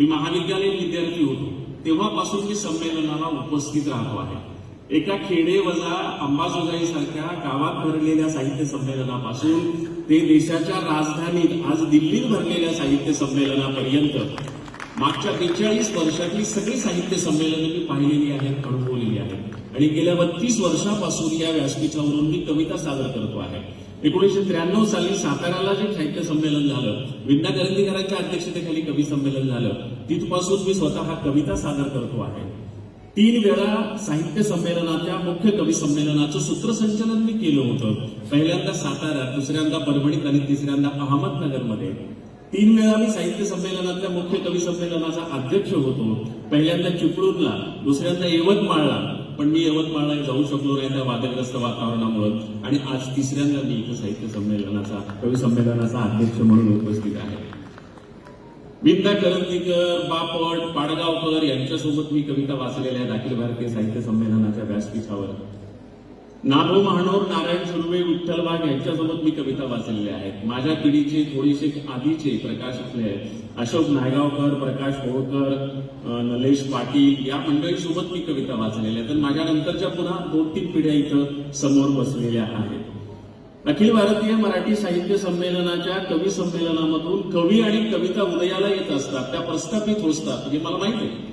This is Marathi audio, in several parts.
मी महाविद्यालयीन विद्यार्थी होतो. तेव्हापासून मी संमेलनाला उपस्थित राहतो आहे. एका खेडे वजा अंबाजोगाई सारख्या गावात भरलेल्या साहित्य संमेलनापासून ते देशाच्या राजधानीत आज दिल्लीत भरलेल्या साहित्य संमेलनापर्यंत मागच्या बेचाळीस वर्षातली सगळी साहित्य संमेलनं मी पाहिलेली आहेत अनुभवलेली आहेत. आणि गेल्या बत्तीस वर्षापासून या व्यासपीठावरून मी कविता सादर करतो आहे. एकोणीसशे त्र्याण्णव साली साताऱ्याला जे साहित्य संमेलन झालं विद्या करंदीकरांच्या अध्यक्षतेखाली कवी संमेलन झालं तिथपासून मी स्वतः कविता सादर करतो आहे. तीन वेळा साहित्य संमेलनाच्या मुख्य कवी संमेलनाचं सूत्रसंचलन मी केलं होतं. पहिल्यांदा साताऱ्यात दुसऱ्यांदा परभणीत आणि तिसऱ्यांदा अहमदनगरमध्ये. तीन वेळा मी साहित्य संमेलनातल्या मुख्य कवी संमेलनाचा अध्यक्ष होतो. पहिल्यांदा चिपळूणला दुसऱ्यांदा यवतमाळला पण मी यवतमाळला जाऊ शकलो नाही त्या वादग्रस्त वातावरणामुळे. आणि आज तिसऱ्यांदा मी इथं साहित्य संमेलनाचा कवी संमेलनाचा अध्यक्ष म्हणून उपस्थित आहे. विद्या करंदीकर बापट पाडगावकर यांच्यासोबत मी कविता वाचलेल्या आहेत अखिल भारतीय साहित्य संमेलनाच्या व्यासपीठावर. नाभो महानोर नारायण सुर्वे विठ्ठल वाघ यांच्यासोबत मी कविता वाचलेल्या आहेत. माझ्या पिढीचे थोडेसे आधीचे प्रकाश आपले आहेत. अशोक नायगावकर प्रकाश होळकर नलेश पाटील या मंडळीसोबत मी कविता वाचलेल्या आहेत. तर माझ्या नंतरच्या पुन्हा दोन तीन पिढ्या इथं समोर बसलेल्या आहेत. अखिल भारतीय मराठी साहित्य संमेलनाच्या कवी संमेलनामधून कवी आणि कविता उदयाला येत असतात. त्या प्रस्थापित होतात. हे मला माहिती आहे.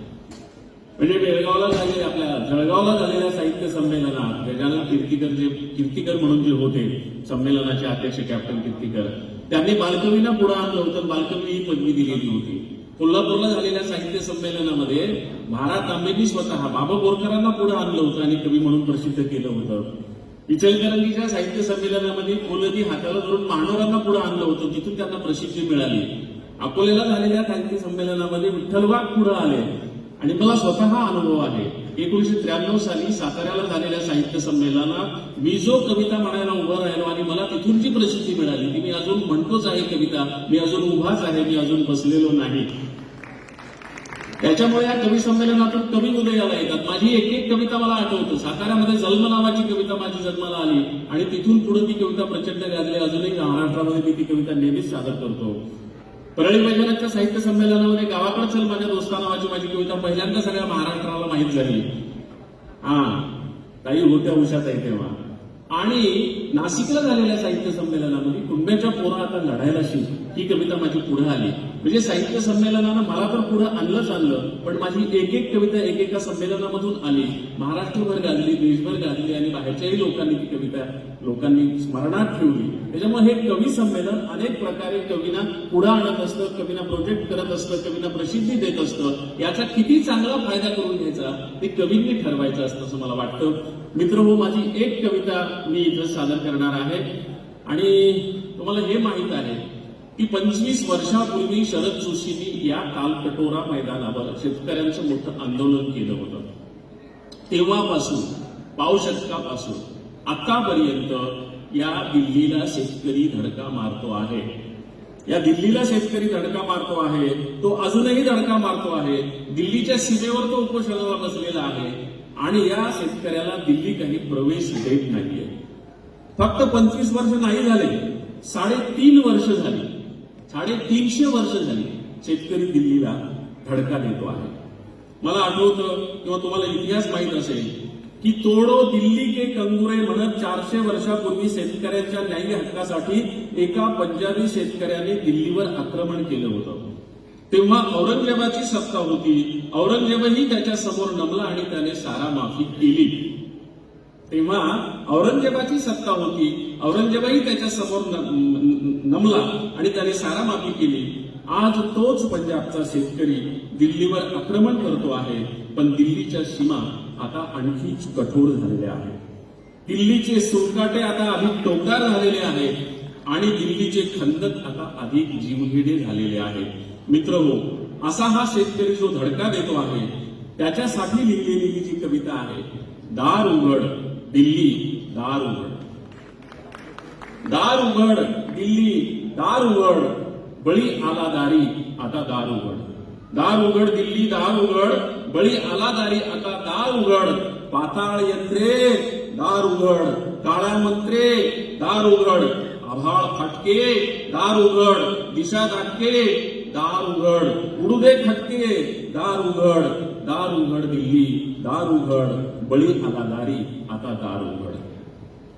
म्हणजे बेळगावला झाले आपल्या जळगावला झालेल्या साहित्य संमेलनात गजानन कीर्तीकर जे कीर्तीकर म्हणून जे होते संमेलनाचे अध्यक्ष कॅप्टन कीर्तीकर त्यांनी बालकवींना पुढे आणलं होतं बालकवी ही पदवी दिलेली होती कोल्हापूरला झालेल्या साहित्य संमेलनामध्ये भारत तांबेंनी स्वतः बाबा बोरकरांना पुढे आणलं होतं आणि कवी म्हणून प्रसिद्ध केलं होतं. इचलकरंजीच्या साहित्य संमेलनामध्ये कोलदी हाताला धरून मानोरांना पुढे आणलं होतं तिथून त्यांना प्रसिद्धी मिळाली. अकोल्याला झालेल्या साहित्य संमेलनामध्ये विठ्ठलबाग पुढे आले. आणि मला स्वतः अनुभव आहे. एकोणीशे त्र्याण्णव साली साताऱ्याला झालेल्या साहित्य संमेलनात मी जो कविता म्हणायला उभा राहिलो आणि मला तिथून जी प्रसिद्धी मिळाली ती मी अजून म्हणतोच आहे कविता मी अजून उभाच आहे मी अजून बसलेलो नाही. त्याच्यामुळे या कवी संमेलनातून कवी उदयाला येतात. माझी एक एक कविता मला आठवतो. साताऱ्यामध्ये जन्म नावाची कविता माझी जन्माला आली आणि तिथून पुढे ती कविता प्रचंड गाजली अजूनही महाराष्ट्रामध्ये मी ती कविता नेहमीच सादर करतो. परळी वैजनाथच्या साहित्य संमेलनामध्ये गावाकडे चल माझ्या दोस्ता नावाची माझी कविता पहिल्यांदा सगळ्या महाराष्ट्राला माहीत झाली. हा काही होत्या उशात आहे तेव्हा. आणि नाशिकला झालेल्या साहित्य संमेलनामध्ये कुंभ्याच्या पोरा आता लढायला शिक ही कविता माझी पुढे आली. म्हणजे साहित्य संमेलनानं मला तर पुढे आणलंच आणलं पण माझी एक एक कविता एकेका संमेलनामधून आली. महाराष्ट्रभर गाजली देशभर गाजली आणि बाहेरच्याही लोकांनी ती कविता लोकांनी स्मरणात ठेवली. त्याच्यामुळे हे कवी संमेलन अनेक प्रकारे कवीना पुढे आणत असतं कवीना प्रोजेक्ट करत असतं कवीना प्रसिद्धी देत असतं. याचा किती चांगला फायदा करून घ्यायचा ते कवींनी ठरवायचं असतं असं मला वाटतं. मित्र हो माझी एक कविता मी इथं सादर करणार आहे. आणि तुम्हाला हे माहीत आहे की पंचवीस वर्षापूर्वी शरद जोशींनी या कालकटोरा मैदानावर शेतकऱ्यांचं मोठं आंदोलन केलं होतं. तेव्हापासून पावशतकापासून आतापर्यंत या दिल्लीला शेतकरी धडका मारतो आहे. या दिल्लीला शेतकरी धडका मारतो आहे तो अजूनही धडका मारतो आहे. दिल्लीच्या सीमेवर तो उपोषणावर बसलेला आहे आणि या शेतकऱ्याला दिल्ली काही प्रवेश देत नाहीये. फक्त पंचवीस वर्ष नाही झाले साडेतीन वर्ष झाली साडेतीनशे वर्ष झाली शेतकरी दिल्लीला धडका देतो आहे. मला आठवतं किंवा तुम्हाला इतिहास माहीत असेल की तोडो दिल्ली के कंगुरे म्हणत चारशे वर्षापूर्वी शेतकऱ्यांच्या न्याय्य हक्कासाठी एका पंजाबी शेतकऱ्याने दिल्लीवर आक्रमण केलं होतं. तेव्हा औरंगजेबाची सत्ता होती. औरंगजेबही त्याच्यासमोर नमला आणि त्याने सारा माफी केली. तेव्हा औरंगजेबाची सत्ता होती. औरंगजेबही त्याच्यासमोर नमला आणि त्याने सारा माफी केली. आज तोच पंजाबचा शेतकरी दिल्लीवर आक्रमण करतो आहे. पण दिल्लीच्या सीमा आता आणखीच कठोर झालेल्या आहेत दिल्लीचे सुटकाटे आता अधिक टोकदार झालेले आहेत आणि दिल्लीचे खंदक आता अधिक जीवघेडे झालेले आहेत. मित्र हो असा हा शेतकरी जो धडका देतो आहे त्याच्यासाठी लिहिलेली ही जी कविता आहे दार उघड दिल्ली दार उघड. दार उघड दिल्ली दार उघड. बळी आला दारी आता दार उघड. दार उघड दिल्ली दार उघड बळी आला दारी आता दार उघड पाताळ यंत्रे दार उघड काळ्या मंत्रे दार उघड आभाळ फाटके दार उघड दिशा दाटके दार उघड उडू दे खटके दार उघड दार उघड दिल्ली दार उघड बळी आला दारी आता दार उघड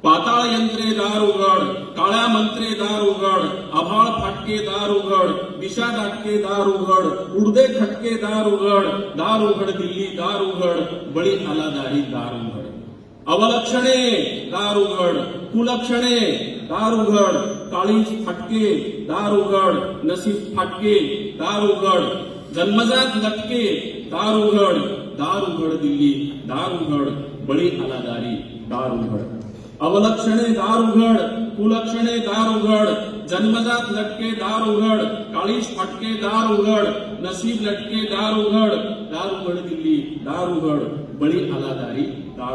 पाताळ यंत्रे दार उघड काळ्या मंत्रे दार उघड आभाळ फाटके दार उघड दिशा दाटके दार उघड उडदे खटके दार उघड दार उघड दिल्ली दार उघड बळी आला दारी उघड अवलक्षणे दार उघड कुलक्षणे दार उघड काळीज फाटके दार उघड नसीब फाटके दार उघड जन्मजात लटके दार उघड दार उघड दिल्ली दार उघड बळी आला दारी उघड अवलक्षणे दार उघड कुलक्षणे दार उघड जन्मजात लटके दार उघड काळीश फाटके दार उघड नसीब लटके दार उघड दार उघड दिल्ली दार उघड बळी आला दारी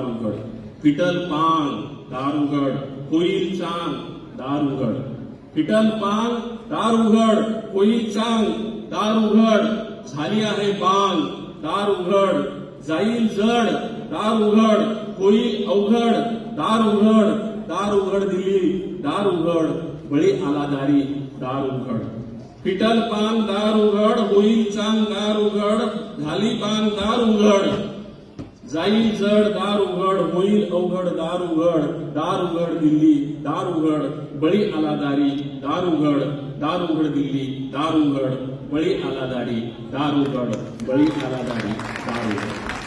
उघड फिटल पांग दार उघड होईल चांग दार उघड फिटल पान दार उघड होईल चांग दार उघड झाली आहे बांग दार उघड जाईल जड दार उघड होईल अवघड दार उघड दार उघड दिली दार उघड बळी आला दारी दार उघड पिटल पान दार उघड होईल चांग दार उघड झाली पान दार उघड जाईल जड दार उघड होईल अवघड दार उघड दार उघड दिल्ली दार उघड बळी आला दारी दार उघड दार उघड दिल्ली दार उघड बळी आला दारी दार उघड बळी आला दारी दार उघड